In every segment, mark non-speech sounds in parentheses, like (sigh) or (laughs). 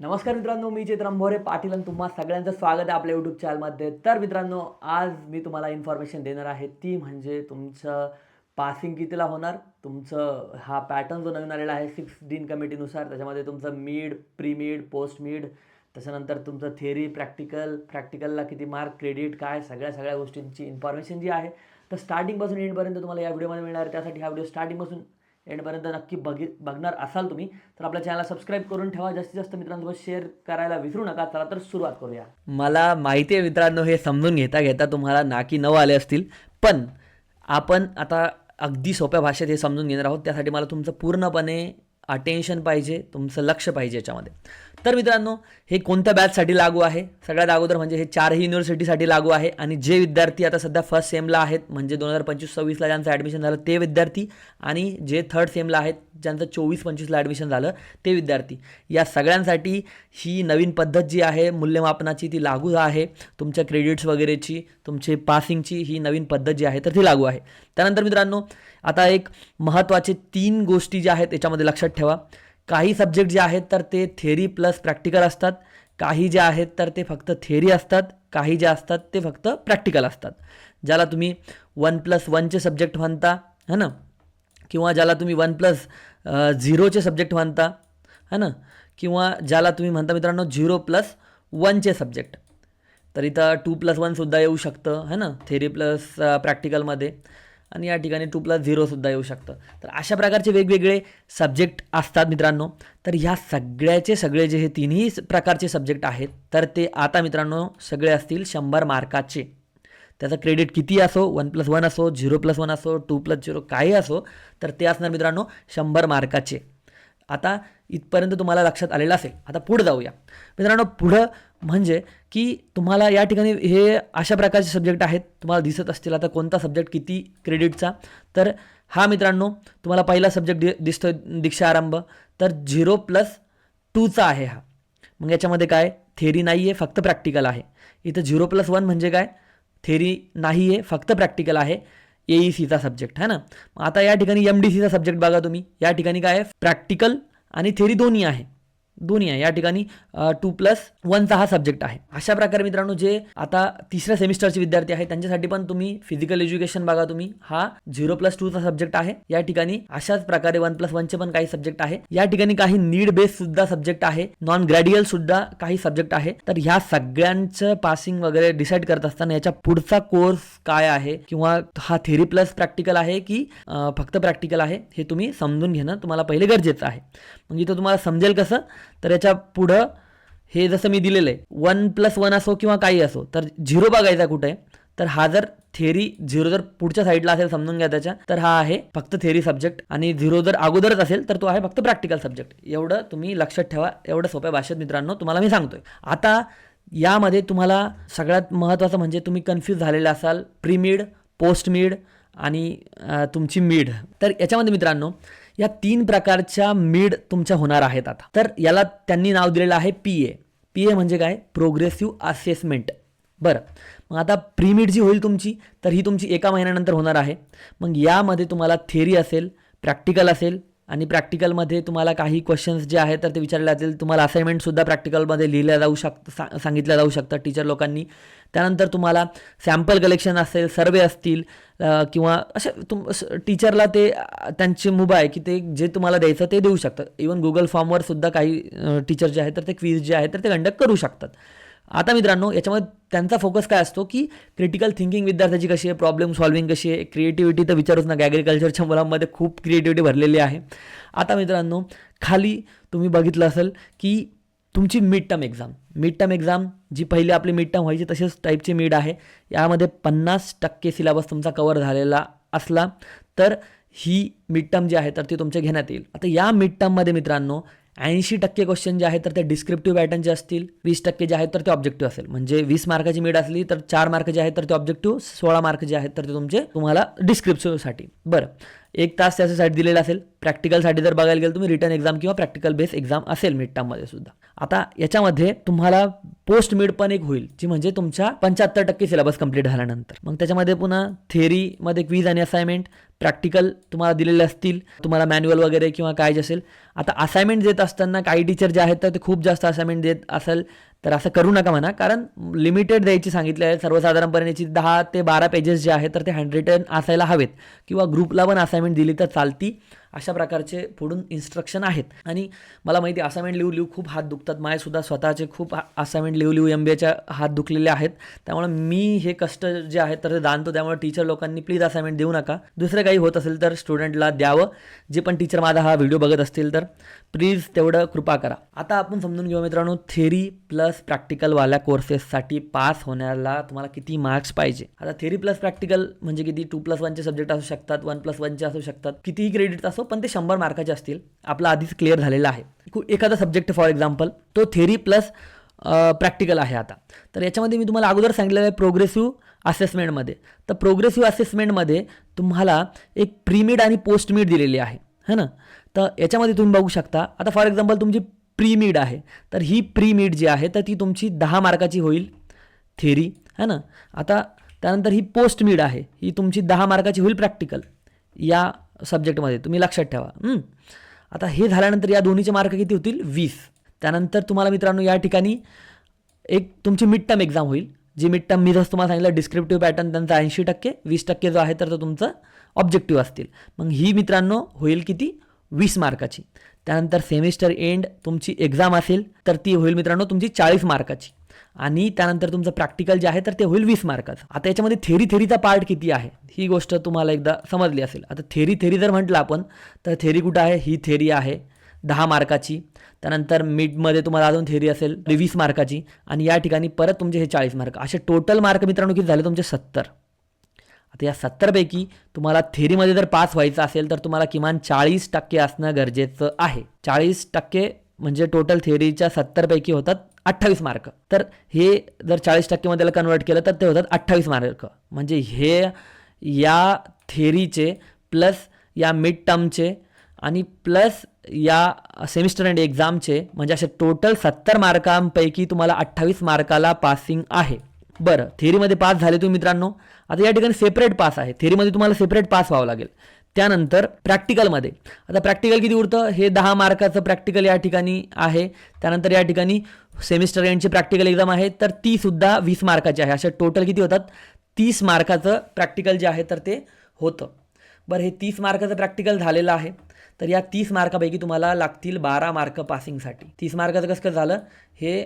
नमस्कार मित्रांनो मी चेतन भोरे पाटील आणि तुम्हा सगळ्यांचं स्वागत आहे आपल्या यूट्यूब चॅनलमध्ये तर मित्रांनो आज मी तुम्हाला इन्फॉर्मेशन देणार आहे. ती म्हणजे तुमचं पासिंग कितीला होणार? तुमचं हा पॅटर्न जो नवीन आलेला आहे सिक्स डीन कमिटीनुसार त्याच्यामध्ये तुमचं mid pre mid post mid त्याच्यानंतर तुमचं थेरी प्रॅक्टिकल प्रॅक्टिकलला किती मार्क क्रेडिट काय सगळ्या सगळ्या गोष्टींची इन्फॉर्मेशन जी आहे तर स्टार्टिंगपासून एंडपर्यंत तुम्हाला या व्हिडिओमध्ये मिळणार आहे. त्यासाठी हा व्हिडिओ स्टार्टिंगपासून एंडपर्यंत नक्की बघि बघणार असाल तुम्ही तर आपल्या चॅनलला सबस्क्राईब करून ठेवा. जास्तीत जास्त मित्रांसोबत शेअर करायला विसरू नका. चला तर सुरुवात करूया. मला माहिती आहे मित्रांनो हे समजून घेता घेता तुम्हाला नाकी नवं आले असतील. पण आपण आता अगदी सोप्या भाषेत हे समजून घेणार आहोत. त्यासाठी मला तुमचं पूर्णपणे अटेन्शन पाहिजे तुमचं लक्ष पाहिजे याच्यामध्ये. तर मित्रांनो हे कोणत्या बॅचसाठी लागू आहे? सगळ्यात अगोदर म्हणजे हे चारही युनिव्हर्सिटीसाठी लागू आहे आणि जे विद्यार्थी आता सध्या फर्स्ट सेमला आहेत म्हणजे दोन हजार पंचवीस सव्वीसला ज्यांचं ॲडमिशन झालं ते विद्यार्थी आणि जे थर्ड सेमला आहेत ज्यांचं चोवीस पंचवीसला ॲडमिशन झालं ते विद्यार्थी. या सगळ्यांसाठी ही नवीन पद्धत जी आहे मूल्यमापनाची ती लागू आहे. तुमच्या क्रेडिट्स वगैरेची तुमचे पासिंगची ही नवीन पद्धत जी आहे तर ती लागू आहे. त्यानंतर मित्रांनो आता एक महत्त्वाचे तीन गोष्टी ज्या आहेत याच्यामध्ये लक्षात ठेवा. काही सब्जेक्ट जे आहेत तर ते थेरी प्लस प्रॅक्टिकल असतात. काही जे आहेत तर ते फक्त थेरी असतात. काही जे असतात ते फक्त प्रॅक्टिकल असतात. ज्याला तुम्ही वन प्लस वनचे सब्जेक्ट म्हणता है ना? किंवा ज्याला तुम्ही वन प्लस झिरोचे सब्जेक्ट म्हणता है ना? किंवा ज्याला तुम्ही म्हणता मित्रांनो झिरो प्लस वनचे सब्जेक्ट तर इथं टू प्लस वनसुद्धा येऊ शकतं है ना? थेरी प्लस प्रॅक्टिकलमध्ये आणि या ठिकाणी टू प्लस झिरोसुद्धा येऊ शकतं. तर अशा प्रकारचे वेगवेगळे सब्जेक्ट असतात मित्रांनो. तर ह्या सगळ्याचे सगळे जे हे तिन्ही प्रकारचे सब्जेक्ट आहेत तर ते आता मित्रांनो सगळे असतील शंभर मार्काचे. त्याचं क्रेडिट किती असो वन प्लस वन असो झिरो प्लस वन असो टू प्लस झिरो काही असो तर ते असणार मित्रांनो शंभर मार्काचे. आता इथपर्यंत तुम्हाला लक्षात आलेलं असेल. आता पुढं जाऊया. मित्रांनो पुढं म्हणजे की तुम्हाला या ठिकाणी हे अशा प्रकारचे सब्जेक्ट आहेत तुम्हाला दिसत असतील आता कोणता सब्जेक्ट किती क्रेडिटचा तर हा मित्रांनो तुम्हाला पहिला सब्जेक्ट दि दिसतो दीक्षा आरंभ. तर झिरो प्लस टूचा आहे हा. मग याच्यामध्ये काय? थेरी नाही आहे फक्त प्रॅक्टिकल आहे. इथं झिरो प्लस वन म्हणजे काय? थेरी नाही आहे फक्त प्रॅक्टिकल आहे. ए ई सीचा सब्जेक्ट है ना? मग आता या ठिकाणी एम डी सीचा सब्जेक्ट बघा तुम्ही. या ठिकाणी काय आहे? प्रॅक्टिकल आणि थेरी दोन्ही आहे. दोन्ही आहे. या ठिकाणी टू प्लस वनचा हा सब्जेक्ट आहे. अशा प्रकारे मित्रांनो जे आता तिसऱ्या सेमिस्टरचे विद्यार्थी आहेत त्यांच्यासाठी पण तुम्ही फिजिकल एज्युकेशन बघा तुम्ही. हा झिरो प्लस टूचा सब्जेक्ट आहे. या ठिकाणी अशाच प्रकारे वन प्लस वनचे पण काही सब्जेक्ट आहे. या ठिकाणी काही नीड बेस सुद्धा सब्जेक्ट आहे. नॉन ग्रॅड्युअल सुद्धा काही सब्जेक्ट आहे. तर ह्या सगळ्यांचं पासिंग वगैरे डिसाईड करत असताना याच्या पुढचा कोर्स काय आहे? किंवा हा थेरी प्लस प्रॅक्टिकल आहे की फक्त प्रॅक्टिकल आहे? हे तुम्ही समजून घेणं तुम्हाला पहिले गरजेचं आहे. म्हणजे इथं तुम्हाला समजेल कसं? तर याच्या पुढं हे जसं मी दिलेलं आहे वन प्लस वन असो किंवा काही असो तर झिरो बघायचा कुठे आहे तर हा जर थेरी झिरो जर पुढच्या साईडला असेल समजून घ्या त्याच्या तर हा आहे फक्त थेरी सब्जेक्ट आणि झिरो जर अगोदरच असेल तर तो आहे फक्त प्रॅक्टिकल सब्जेक्ट एवढं तुम्ही लक्षात ठेवा एवढं सोप्या भाषेत मित्रांनो तुम्हाला मी सांगतोय. आता यामध्ये तुम्हाला सगळ्यात महत्त्वाचं म्हणजे तुम्ही कन्फ्यूज झालेले असाल प्रीमिड पोस्ट मिड आणि तुमची मिड तर याच्यामध्ये मित्रांनो या तीन प्रकारच्या मिड तुमच्या होणार आहेत आता. तर याला त्यांनी नाव दिलेलं आहे पी ए पी ए म्हणजे काय? प्रोग्रेसिव्ह असेसमेंट बरं. मग आता प्रीमिड जी होईल तुमची तर ही तुमची एका महिन्यानंतर होणार आहे. मग यामध्ये तुम्हाला थेरी असेल प्रॅक्टिकल असेल आणि प्रॅक्टिकलमध्ये तुम्हाला काही क्वेश्चन्स जे आहेत तर ते विचारले जातील. तुम्हाला असाइनमेंटसुद्धा प्रॅक्टिकलमध्ये लिहिल्या जाऊ शक सा सांगितल्या जाऊ शकतात टीचर लोकांनी. त्यानंतर तुम्हाला सॅम्पल कलेक्शन असेल सर्वे असतील किंवा असे तुम टीचरला ते त्यांची मुभा आहे की ते जे तुम्हाला द्यायचं ते देऊ शकतात. इवन गुगल फॉर्मवर सुद्धा काही टीचर जे आहेत तर ते क्वीज जे आहेत तर ते कंडक्ट करू शकतात. आता मित्रांनो याच्यामध्ये त्यांचा फोकस काय असतो की क्रिटिकल थिंकिंग विद्यार्थ्याची कशी आहे प्रॉब्लेम सॉल्विंग कशी आहे क्रिएटिव्हिटी तर विचारूच नका. ॲग्रिकल्चरच्या मुलांमध्ये खूप क्रिएटिव्हिटी भरलेली आहे. आता मित्रांनो खाली तुम्ही बघितलं असेल की तुमची mid term exam mid term exam जी पहिली आपली मिड टर्म व्हायची तसेच टाईपची मिड आहे. यामध्ये पन्नास टक्के सिलेबस तुमचा कवर झालेला असला तर ही मिड टर्म जी आहे तर ती तुमच्या घेण्यात येईल. आता या मिड टर्ममध्ये मित्रांनो ऐंशी टक्के क्वेश्चन जे आहेत तर ते डिस्क्रिप्टिव्ह पॅटर्नचे असतील वीस टक्के जे आहेत तर ते ऑब्जेक्टिव्ह असेल. म्हणजे वीस मार्काची मिड असली तर चार मार्क जे आहेत तर ते ऑब्जेक्टिव्ह सोळा मार्क जे आहेत तर ते तुमचे तुम्हाला डिस्क्रिप्शनसाठी बरं. एक तास त्याच्यासाठी दिलेला असेल. प्रॅक्टिकलसाठी जर बघायला गेलं तुम्ही रिटर्न एक्झाम किंवा प्रॅक्टिकल बेस एक्झाम असेल मिड टर्ममध्ये सुद्धा. आता याच्यामध्ये तुम्हाला पोस्ट मिड पण एक होईल जी म्हणजे तुमच्या पंच्याहत्तर टक्के सिलेबस कंप्लीट झाल्यानंतर. मग त्याच्यामध्ये पुन्हा थेरीमध्ये क्वीज आणि असाइनमेंट प्रॅक्टिकल तुम्हाला दिलेले असतील तुम्हाला मॅन्युअल वगैरे किंवा काय जे असेल. आता असाइनमेंट देत असताना काही टीचर जे आहेत तर ते खूप जास्त असाइनमेंट देत असेल. तर असं करू नका म्हणा. कारण लिमिटेड द्यायची सांगितले आहे. सर्वसाधारणपणे याची दहा ते बारा पेजेस जे आहेत तर ते हँडरिटन असायला हवेत. किंवा ग्रुपला पण असाइनमेंट दिली तर चालती. अशा प्रकारचे पुढून इन्स्ट्रक्शन आहेत. आणि मला माहिती असाइनमेंट लिहू लिहू खूप हात दुखतात. माझेसुद्धा स्वतःचे खूप असाइनमेंट लिहू लिहू एम बी एच्या हात दुखलेले आहेत. त्यामुळे मी हे कष्ट जे आहेत तर ते जाणतो. त्यामुळे टीचर लोकांनी प्लीज असाइनमेंट देऊ नका. दुसरं काही होत असेल तर स्टुडंटला द्यावं. जे पण टीचर माझा हा व्हिडिओ बघत असतील तर. प्लीज तेवढं कृपा करा. आता आपण समजून घेऊ मित्रांनो थेरी प्लस प्रॅक्टिकलवाल्या कोर्सेससाठी पास होण्याला तुम्हाला किती मार्क्स पाहिजे? आता थेरी प्लस प्रॅक्टिकल म्हणजे किती? टू प्लस वनचे सब्जेक्ट असू शकतात वन प्लस वनचे असू शकतात. कितीही क्रेडिट असो पण ते शंभर मार्काचे असतील. आपला आधीच क्लिअर झालेला आहे. एखादा सब्जेक्ट फॉर एक्झाम्पल तो थेरी प्लस प्रॅक्टिकल आहे आता. तर याच्यामध्ये मी तुम्हाला अगोदर सांगितलेलं आहे प्रोग्रेसिव्ह असेसमेंटमध्ये तर प्रोग्रेसिव्ह असेसमेंटमध्ये तुम्हाला एक प्रीमिड आणि पोस्टमिड दिलेली आहे. है ना? तर याच्यामध्ये तुम्ही बघू शकता. आता फॉर एक्झाम्पल तुमची प्री मिड आहे. तर ही प्री मिड जी आहे तर ती तुमची दहा मार्काची होईल थेरी है ना? आता त्यानंतर ही पोस्ट मिड आहे. ही तुमची दहा मार्काची होईल प्रॅक्टिकल या सब्जेक्टमध्ये तुम्ही लक्षात ठेवा. आता हे झाल्यानंतर या दोन्हीचे मार्क किती होतील? वीस. त्यानंतर तुम्हाला मित्रांनो या ठिकाणी एक तुमची मिड टर्म एक्झाम होईल. जी मिड टर्म मी जसं तुम्हाला सांगितलं डिस्क्रिप्टिव्ह पॅटर्न त्यांचा ऐंशी टक्के वीस टक्के जो आहे तर तो तुमचं ऑब्जेक्टिव्ह असतील. मग ही मित्रांनो होईल किती? वीस मार्काची. त्यानंतर सेमिस्टर एंड तुमची एक्झाम असेल तर ती होईल मित्रांनो तुमची चाळीस मार्काची. आणि त्यानंतर तुमचं प्रॅक्टिकल जे आहे तर ते होईल वीस मार्काचं. आता याच्यामध्ये थेरी थेरीचा पार्ट किती आहे? ही गोष्ट तुम्हाला एकदा समजली असेल. आता थेरी थेरी जर म्हटलं आपण तर थेरी कुठं आहे? ही थेरी आहे दहा मार्काची. त्यानंतर मिडमध्ये तुम्हाला अजून थेरी असेल वीस मार्काची. आणि या ठिकाणी परत तुमचे हे चाळीस मार्क. असे टोटल मार्क मित्रांनो किती झाले? तुमचे सत्तर. आता या सत्तरपैकी तुम्हाला थेरीमध्ये जर पास व्हायचं असेल तर तुम्हाला किमान चाळीस टक्के असणं गरजेचं आहे. चाळीस टक्के म्हणजे टोटल थेरीच्या सत्तरपैकी होतात अठ्ठावीस मार्क तर हे जर चाळीस टक्केमध्ये कन्वर्ट केलं तर ते होतात अठ्ठावीस मार्क म्हणजे हे या थेरीचे प्लस या मिड टर्मचे आणि प्लस या सेमिस्टर अँड एक्झामचे म्हणजे असे टोटल सत्तर मार्कांपैकी तुम्हाला अठ्ठावीस मार्काला पासिंग आहे. बरं थेरीमध्ये पास झाले तुम्ही मित्रांनो. आता या ठिकाणी सेपरेट पास आहे. थेरीमध्ये तुम्हाला सेपरेट पास व्हावं लागेल. त्यानंतर प्रॅक्टिकलमध्ये आता प्रॅक्टिकल किती उरतं? हे दहा मार्काचं प्रॅक्टिकल या ठिकाणी आहे. त्यानंतर या ठिकाणी सेमिस्टर एंडची प्रॅक्टिकल एक्झाम आहे. तर ती सुद्धा वीस मार्काची आहे. अशा टोटल किती होतात? तीस मार्काचं प्रॅक्टिकल जे आहे तर ते होतं. बरं हे तीस मार्काचं प्रॅक्टिकल झालेलं आहे. तर या तीस मार्कापैकी तुम्हाला लागतील बारा मार्क पासिंगसाठी तीस मार्काचं कसं झालं? हे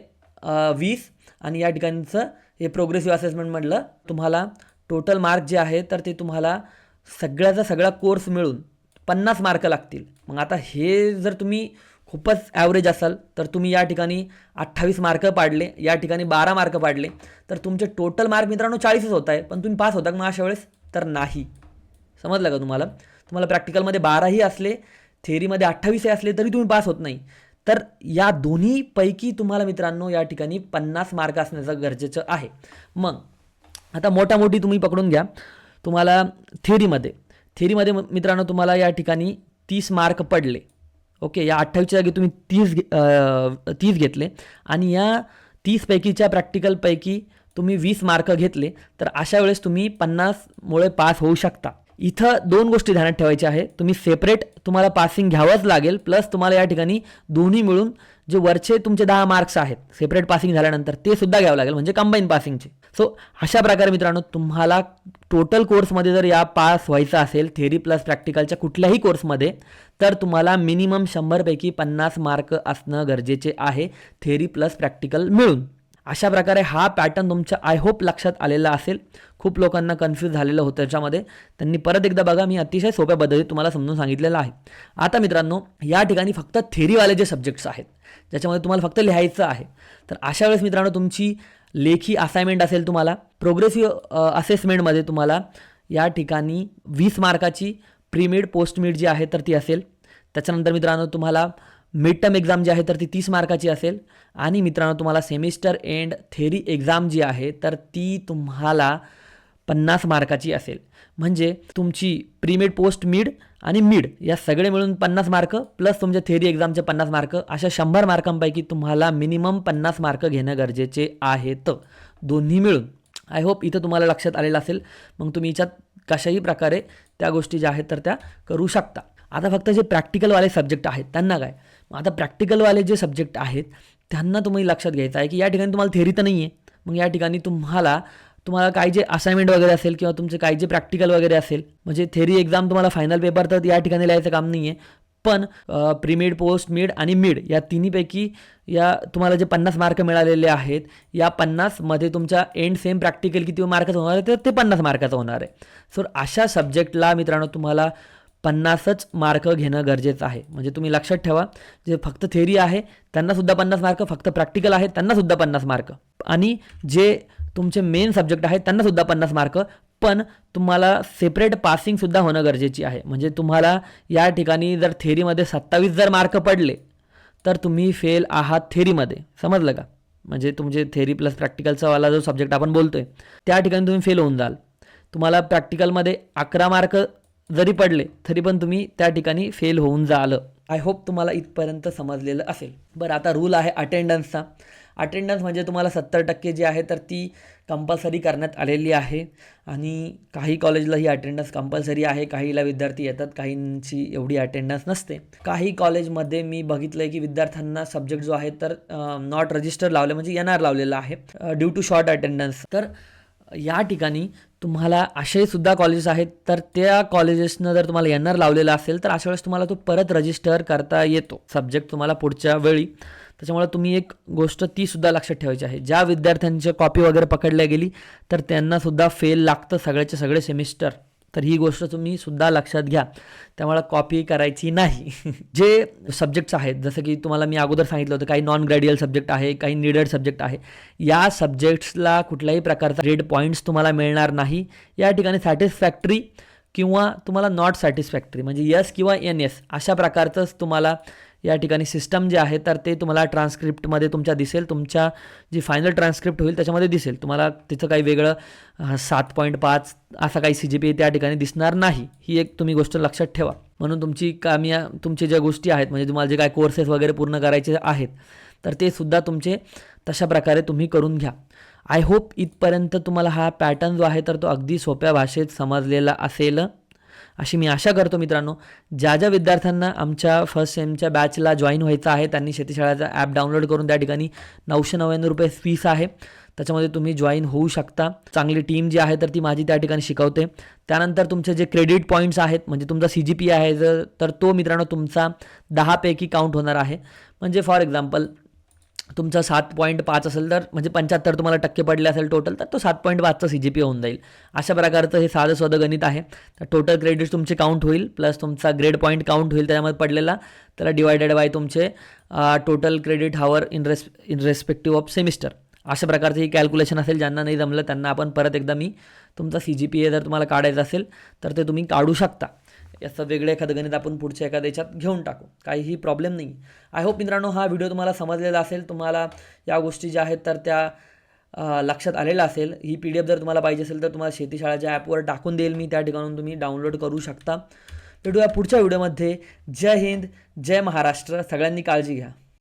वीस आणि या ठिकाणचं हे प्रोग्रेसिव्ह असेसमेंट म्हटलं तुम्हाला टोटल मार्क जे आहे तर ते तुम्हाला सगळ्याचा सगळा कोर्स मिळून पन्नास मार्क लागतील. मग आता हे जर तुम्ही खूपच ॲव्हरेज असाल तर तुम्ही या ठिकाणी अठ्ठावीस मार्क पाडले या ठिकाणी बारा मार्क पाडले तर तुमचे टोटल मार्क मित्रांनो चाळीसच होत आहे पण तुम्ही पास होता मग अशा वेळेस तर नाही. समजलं का तुम्हाला? तुम्हाला प्रॅक्टिकलमध्ये बाराही असले थेअरीमध्ये अठ्ठावीसही असले तरी तुम्ही पास होत नाही. तर या दोन्हीपैकी तुम्हाला मित्रांनो या ठिकाणी पन्नास मार्क असण्याचं गरजेचं आहे. मग आता मोठामोठी तुम्ही पकडून घ्या. तुम्हाला थेरीमध्ये थेरीमध्ये मित्रांनो तुम्हाला या ठिकाणी तीस मार्क पडले. ओके या अठ्ठावीसच्या जागी तुम्ही तीस घे- तीस घेतले. आणि या तीसपैकीच्या प्रॅक्टिकलपैकी तुम्ही वीस मार्क घेतले. तर अशा वेळेस तुम्ही पन्नासमुळे पास होऊ शकता. इथं दोन गोष्टी ध्यानात ठेवायच्या आहे. तुम्ही सेपरेट तुम्हाला पासिंग घ्यावंच लागेल प्लस तुम्हाला या ठिकाणी दोन्ही मिळून जे वरचे तुमचे दहा मार्क्स आहेत सेपरेट पासिंग झाल्यानंतर ते सुद्धा घ्यावं लागेल म्हणजे कंबाईन पासिंगचे सो अशा प्रकारे मित्रांनो तुम्हाला टोटल कोर्समध्ये जर या पास व्हायचं असेल थेरी प्लस प्रॅक्टिकलच्या कुठल्याही कोर्समध्ये तर तुम्हाला मिनिमम शंभरपैकी पन्नास मार्क असणं गरजेचे आहे थेरी प्लस प्रॅक्टिकल मिळून. अशा प्रकारे हा पॅटर्न तुमच्या आय होप लक्षात आलेला असेल. खूप लोकांना कन्फ्यूज झालेलं होतं त्याच्यामध्ये त्यांनी परत एकदा बघा मी अतिशय सोप्या पद्धतीत तुम्हाला समजून सांगितलेलं आहे. आता मित्रांनो या ठिकाणी फक्त थेरीवाले जे सब्जेक्ट्स आहेत ज्याच्यामध्ये तुम्हाला फक्त लिहायचं आहे तर अशा वेळेस मित्रांनो तुमची लेखी असाइनमेंट असेल तुम्हाला प्रोग्रेसिव्ह असेसमेंटमध्ये तुम्हाला या ठिकाणी वीस मार्काची प्रीमिड पोस्टमिड जी आहे तर ती असेल. त्याच्यानंतर मित्रांनो तुम्हाला मिड टर्म एक्झाम जी आहे तर ती तीस मार्काची असेल. आणि मित्रांनो तुम्हाला सेमिस्टर एंड थेरी एक्झाम जी आहे तर ती तुम्हाला पन्नास मार्काची असेल. म्हणजे तुमची प्रीमिड पोस्ट मिड आणि मिड या सगळे मिळून पन्नास मार्क प्लस तुमच्या थेरी एक्झामचे पन्नास मार्क अशा शंभर मार्कांपैकी तुम्हाला मिनिमम पन्नास मार्क घेणं गरजेचे आहेत. दोन्ही मिळून. आय होप इथं तुम्हाला लक्षात आलेलं असेल. मग तुम्ही याच्यात कशाही प्रकारे त्या गोष्टी ज्या आहेत तर त्या करू शकता. आता फक्त जे प्रॅक्टिकलवाले सब्जेक्ट आहेत त्यांना काय? मग आता प्रॅक्टिकलवाले जे सब्जेक्ट आहेत त्यांना तुम्ही लक्षात घ्यायचं आहे की या ठिकाणी तुम्हाला थेरी तर नाही आहे मग या ठिकाणी तुम्हाला तुम्हाला काही जे असाइनमेंट वगैरे असेल किंवा तुमचे काही जे प्रॅक्टिकल वगैरे असेल म्हणजे थेरी एक्झाम तुम्हाला फायनल पेपर तर या ठिकाणी लिहायचं काम नाही आहे पण प्रीमिड पोस्ट मिड आणि मिड या तिन्हीपैकी या तुम्हाला जे पन्नास मार्क मिळालेले आहेत या पन्नासमध्ये तुमच्या एंड सेम प्रॅक्टिकल किती मार्काचं होणार आहे तर ते पन्नास मार्काचं होणार आहे. सो अशा सब्जेक्टला मित्रांनो तुम्हाला पन्नासच मार्क घेणं गरजेचं आहे. म्हणजे तुम्ही लक्षात ठेवा जे फक्त थेरी आहे त्यांनासुद्धा पन्नास मार्क फक्त प्रॅक्टिकल आहे त्यांनासुद्धा पन्नास मार्क आणि जे तुमचे मेन सब्जेक्ट आहेत त्यांनासुद्धा पन्नास मार्क पण तुम्हाला सेपरेट पासिंगसुद्धा होणं गरजेची आहे. म्हणजे तुम्हाला या ठिकाणी जर थेरीमध्ये सत्तावीस जर मार्क पडले तर तुम्ही फेल आहात थेरीमध्ये समजलं का? म्हणजे तुमचे थेरी प्लस प्रॅक्टिकलचावाला जो सब्जेक्ट आपण बोलतो आहे त्या ठिकाणी तुम्ही फेल होऊन जाल. तुम्हाला प्रॅक्टिकलमध्ये अकरा मार्क जरी पडले तरी पण तुम्ही त्या ठिकाणी फेल होऊन जाल. आय होप तुम्हाला इथपर्यंत समजलेलं असेल. बरं आता रूल आहे अटेंडन्सचा अटेंडन्स म्हणजे तुम्हाला सत्तर टक्के जी आहे तर ती कंपल्सरी करण्यात आलेली आहे. आणि काही कॉलेजला ही अटेंडन्स कंपल्सरी आहे काहीला विद्यार्थी येतात काहींची एवढी अटेंडन्स नसते. काही कॉलेजमध्ये मी बघितलं आहे की विद्यार्थ्यांना सब्जेक्ट जो आहे तर नॉट रजिस्टर लावले म्हणजे एन आर लावलेला आहे ड्यू टू शॉर्ट अटेंडन्स तर या ठिकाणी तुम्हाला असे सुद्धा कॉलेजेस आहेत तर त्या कॉलेजेसनं जर तुम्हाला एन आर लावलेला असेल तर अशा वेळेस तुम्हाला तो परत रजिस्टर करता येतो. सब्जेक्ट तुम्हाला पुढच्या वेळी. त्याच्यामुळे तुम्ही एक गोष्ट ती सुद्धा लक्षात ठेवायची आहे. ज्या विद्यार्थ्यांच्या कॉपी वगैरे पकडल्या गेली तर त्यांना सुद्धा फेल लागतं सगळ्याचे सगळे सेमिस्टर तर ही गोष्ट तुम्ही सुद्धा लक्षात घ्या. त्यामुळे कॉपी करायची नाही. (laughs) जे सब्जेक्ट्स आहेत जसं की तुम्हाला मी अगोदर सांगितलं होतं काही नॉन ग्रॅड्युअल सब्जेक्ट आहे काही निडेड सब्जेक्ट आहे. या सब्जेक्ट्सला कुठल्याही प्रकारचा ग्रेड पॉईंट्स तुम्हाला मिळणार नाही. या ठिकाणी सॅटिस्फॅक्टरी किंवा तुम्हाला नॉट सॅटिस्फॅक्टरी म्हणजे यस किंवा एन एस अशा प्रकारचंच तुम्हाला या ठिकाणी सिस्टम जे आहे तर ते तुम्हाला ट्रान्स्क्रिप्टमध्ये तुमच्या दिसेल. तुमच्या जी फायनल ट्रान्स्क्रिप्ट होईल त्याच्यामध्ये दिसेल. तुम्हाला तिथं काही वेगळं सात पॉईंट पाच असा काही सी जी पी त्या ठिकाणी दिसणार नाही. ही एक तुम्ही गोष्ट लक्षात ठेवा. म्हणून तुमची काम्या तुमचे ज्या गोष्टी आहेत म्हणजे तुम्हाला जे काय कोर्सेस वगैरे पूर्ण करायचे आहेत तर ते सुद्धा तुमचे तशा प्रकारे तुम्ही करून घ्या. आय होप इथपर्यंत तुम्हाला हा पॅटर्न जो आहे तर तो अगदी सोप्या भाषेत समजलेला असेल. अशी मी आशा करतो मित्रांनो ज्या ज्या विद्यार्थ्यांना आमच्या फर्स्ट सेमच्या बॅचला जॉईन व्हायचं आहे त्यांनी शेतीशाळाचा ॲप डाउनलोड करून त्या ठिकाणी नऊशे नव्याण्णव रुपये फीस आहे. त्याच्यामध्ये तुम्ही जॉईन होऊ शकता. चांगली टीम जी आहे तर ती माझी त्या ठिकाणी शिकवते. त्यानंतर तुमचे जे क्रेडिट पॉईंट्स आहेत म्हणजे तुमचा सी जी पी आहे जर तर तो मित्रांनो तुमचा दहापैकी काउंट होणार आहे. म्हणजे फॉर एक्झाम्पल तुमचा सात पॉईंट पाच असेल तर म्हणजे पंच्याहत्तर तुम्हाला टक्के पडले असेल टोटल तर तो सात पॉईंट पाचचा सी जी पी होऊन जाईल. अशा प्रकारचं हे साधं स्वतः गणित आहे. तर टोटल क्रेडिट तुमचे काउंट होईल प्लस तुमचा ग्रेड पॉईंट काउंट होईल त्याच्यामध्ये पडलेला. त्याला डिवायडेड बाय तुमचे total credit hour in race in respective of semester अशा प्रकारचं ही कॅल्क्युलेशन असेल ज्यांना नाही जमलं त्यांना आपण परत एकदा मी तुमचा सी जी पी ए जर तुम्हाला काढायचं असेल तर ते तुम्ही काढू शकता. याचं वेगळं एखादं गणित आपण पुढच्या एखाद्या याच्यात घेऊन टाकू. काहीही प्रॉब्लेम नाही आय होप मित्रांनो हा व्हिडिओ तुम्हाला समजलेला असेल तुम्हाला या गोष्टी ज्या आहेत तर त्या लक्षात आलेलं असेल. ही पी डी एफ जर तुम्हाला पाहिजे असेल तर तुम्हाला शेतीशाळाच्या ॲपवर टाकून देईल मी. त्या ठिकाणून तुम्ही डाउनलोड करू शकता. भेटूया पुढच्या व्हिडिओमध्ये जय हिंद जय महाराष्ट्र. सगळ्यांनी काळजी घ्या.